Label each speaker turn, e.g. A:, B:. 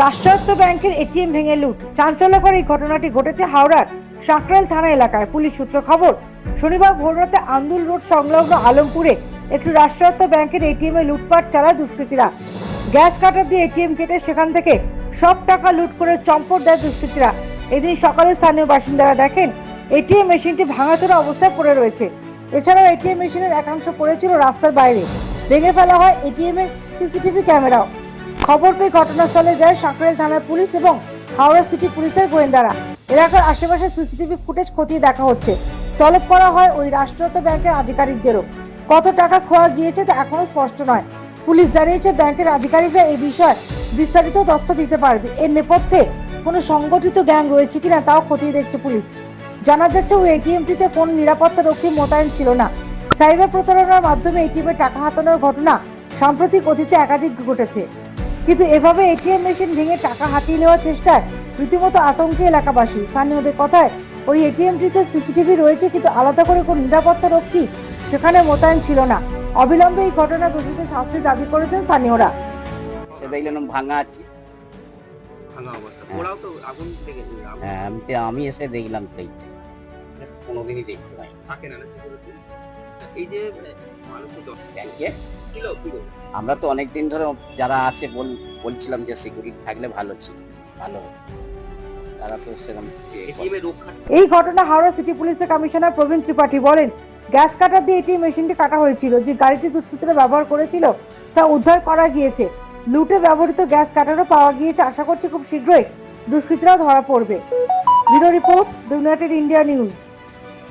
A: রাষ্ট্রায়ত্ত ব্যাংকের এটিএম ভেঙে লুট। চাঞ্চল্যকর এই ঘটনাটি ঘটেছে হাওড়ার সাঁকরাইল থানা এলাকায়। পুলিশ সূত্র খবর, শনিবার ভোররাতে আন্দুল রোড সংলগ্ন আলমপুরে একটি রাষ্ট্রায়ত্ত ব্যাংকের এটিএম এ লুটপাট চালায় দুষ্কৃতীরা। গ্যাস কাটার দিয়ে এটিএম কেটে সেখান থেকে সব টাকা লুট করে চম্পট দেয় দুষ্কৃতীরা। এদিন সকালে স্থানীয় বাসিন্দারা দেখেন, এটিএম মেশিনটি ভাঙাচোরা অবস্থায় পড়ে রয়েছে। এছাড়াও এটিএম মেশিনের একাংশ পড়েছিল রাস্তার বাইরে। ভেঙে ফেলা হয় এটিএম এর সিসিটিভি ক্যামেরাও। খবর পেয়ে ঘটনাস্থলে যায় সাঁকরাইল থানার পুলিশ এবং হাওড়া সিটি পুলিশের গোয়েন্দারা। এলাকার আশেপাশে সিসিটিভি ফুটেজ খতিয়ে দেখা হচ্ছে। তলব করা হয় ওই রাষ্ট্রায়ত্ত ব্যাংকের আধিকারিকদেরও। কত টাকা খোয়া গিয়েছে তা এখনও স্পষ্ট নয়। পুলিশ জানিয়েছে ব্যাংকের আধিকারিকরা এই বিষয়ে বিস্তারিত তথ্য দিতে পারবে। এর নেপথ্যে কোনো সংগঠিত গ্যাং রয়েছে কিনা তাও খতিয়ে দেখছে পুলিশ। জানা যাচ্ছে ওই এটিএমটিতে কোন নিরাপত্তা রক্ষী মোতায়েন ছিল না। সাইবার প্রতারণার মাধ্যমে এটিএমে টাকা হাতানোর ঘটনা সাম্প্রতিক অতীতে একাধিক ঘটেছে। কিন্তু এভাবে এটিএম মেশিন ভেঙে টাকা হাতিয়ে নেওয়ার চেষ্টায় রীতিমতো আতঙ্কে এলাকাবাসী। স্থানীয়দের কথায় ওই এটিএমটিতে সিসিটিভি রয়েছে কিন্তু আলাদা করে কোনো নিরাপত্তা রক্ষী সেখানে মোতায়েন ছিল না। অবিলম্বে এই ঘটনা দোষীদের শাস্তি দাবি করেছেন স্থানীয়রা।
B: সে দেখলাম ভাঙা আছে। হ্যাঁ। আমি তো- আমি এসে দেখলাম তো এইটাই। এটা তো কোনোদিনই দেখতে পাই
C: এই যে মানুষের
B: ব্যাংকে
C: কিলো কিলো
B: আমরা তো অনেক দিন ধরে যারা আছে বল- বলছিলাম যে সিকিউরিটি থাকলে ভালো ছিল ভালো তারা তো সেরকম
C: এটিএম
A: এই ঘটনা হাওড়া সিটি পুলিশের কমিশনার প্রবীণ ত্রিপাঠী বলেন গ্যাস কাটার দিয়ে এটি মেশিনটি কাটা হয়েছিল যে গাড়িটি দুষ্কৃতীরা ব্যবহার করেছিল তা উদ্ধার করা গিয়েছে। লুটে ব্যবহৃত গ্যাস কাটারও পাওয়া গিয়েছে আশা করছি খুব শীঘ্রই। দুষ্কৃতীরা ধরা পড়বে। Bureau report the United India news.